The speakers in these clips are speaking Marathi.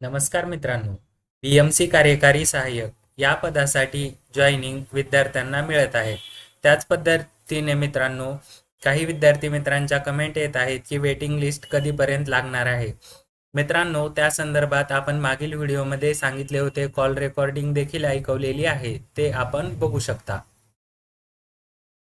नमस्कार मित्रांनो बी एम सी कार्यकारी सहाय्यक या पदासाठी जॉईनिंग विद्यार्थ्यांना मिळत आहे. त्याच पद्धतीने मित्रांनो काही विद्यार्थी मित्रांच्या कमेंट येत आहेत की वेटिंग लिस्ट कधीपर्यंत लागणार आहे. मित्रांनो त्या संदर्भात आपण मागील व्हिडिओमध्ये सांगितले होते कॉल रेकॉर्डिंग देखील ऐकवलेली आहे ते आपण बघू शकता.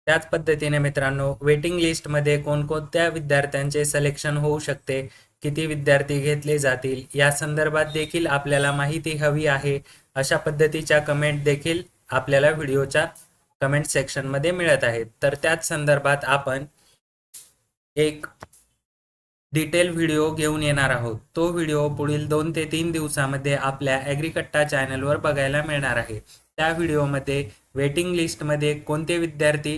त्याच पद्धतीने मित्रांनो वेटिंग लिस्टमध्ये कोणकोणत्या विद्यार्थ्यांचे सिलेक्शन होऊ शकते किती विद्यार्थी घेतले जातील? या संदर्भात देखील आपल्याला माहिती हवी आहे. अशा पद्धतीच्या कमेंट देखील आपल्याला व्हिडिओच्या कमेंट सेक्शनमध्ये मिळत आहेत. तर त्याच संदर्भात आपण एक डिटेल व्हिडिओ घेऊन येणार आहोत. तो व्हिडिओ पुढील दोन ते तीन दिवसामध्ये आपल्या ॲग्रिकट्टा चॅनलवर बघायला मिळणार आहे. त्या व्हिडिओमध्ये वेटिंग लिस्टमध्ये कोणते विद्यार्थी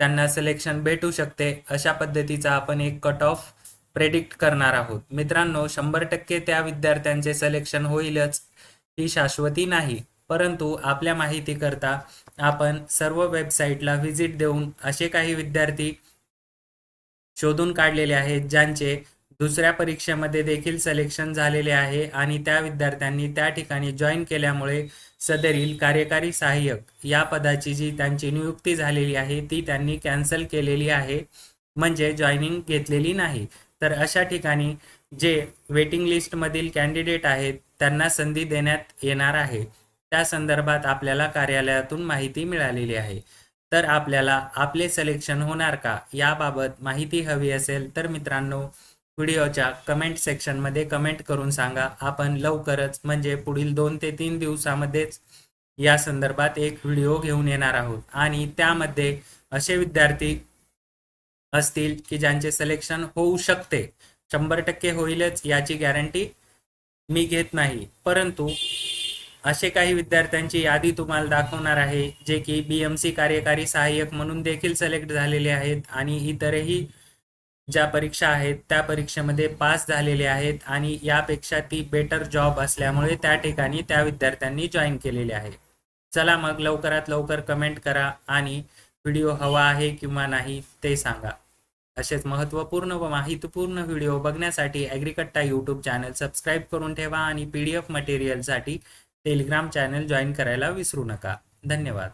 त्यांना सिलेक्शन भेटू शकते? अशा पद्धतीचा आपण एक कट ऑफ प्रेडिक्ट करणार आहोत. मित्रांनो शंभर टक्के त्या विद्यार्थ्यांचे सिलेक्शन होईलच ही शाश्वती नाही. परंतु आपल्या माहितीकरता आपण सर्व वेबसाईटला व्हिजिट देऊन असे काही विद्यार्थी शोधून काढलेले आहेत ज्यांचे दुसऱ्या परीक्षेमध्ये देखील सिलेक्शन झालेले आहे आणि त्या विद्यार्थ्यांनी त्या ठिकाणी जॉईन केल्यामुळे सदरील कार्यकारी सहाय्यक या पदाची जी त्यांची नियुक्ती झालेली आहे ती त्यांनी कॅन्सल केलेली आहे. म्हणजे जॉईनिंग घेतलेली नाही. तर अशा ठिकाणी जे वेटिंग लिस्टमधील कॅन्डिडेट आहेत त्यांना संधी देण्यात येणार आहे. त्या संदर्भात आपल्याला कार्यालयातून माहिती मिळालेली आहे. तर आपल्याला आपले सिलेक्शन होणार का? याबाबत माहिती हवी असेल तर मित्रांनो व्हिडिओच्या कमेंट सेक्शनमध्ये कमेंट करून सांगा. आपण लवकरच म्हणजे पुढील दोन ते तीन दिवसामध्येच या संदर्भात एक व्हिडिओ घेऊन येणार आहोत. आणि त्यामध्ये असे विद्यार्थी असतील की ज्यांचे सिलेक्शन होऊ शकते. शंभर टक्के होईलच याची गॅरंटी मी घेत नाही. परंतु असे काही विद्यार्थ्यांची यादी तुम्हाला दाखवणार आहे जे की बी एम सी कार्यकारी सहाय्यक म्हणून देखील सिलेक्ट झालेले आहेत आणि इतरही ज्या परीक्षा आहेत त्या परीक्षेमध्ये पास झालेले आहेत आणि यापेक्षा ती बेटर जॉब असल्यामुळे त्या ठिकाणी त्या विद्यार्थ्यांनी जॉईन केलेले आहे. चला मग लवकरात लवकर कमेंट करा आणि व्हिडिओ हवा आहे किंवा नाही ते सांगा. असेच महत्त्वपूर्ण व माहितीपूर्ण व्हिडिओ बघण्यासाठी ॲग्रिकट्टा यूट्यूब चॅनल सबस्क्राईब करून ठेवा आणि पी डी एफ मटेरियलसाठी टेलिग्राम चॅनल जॉईन करायला विसरू नका. धन्यवाद.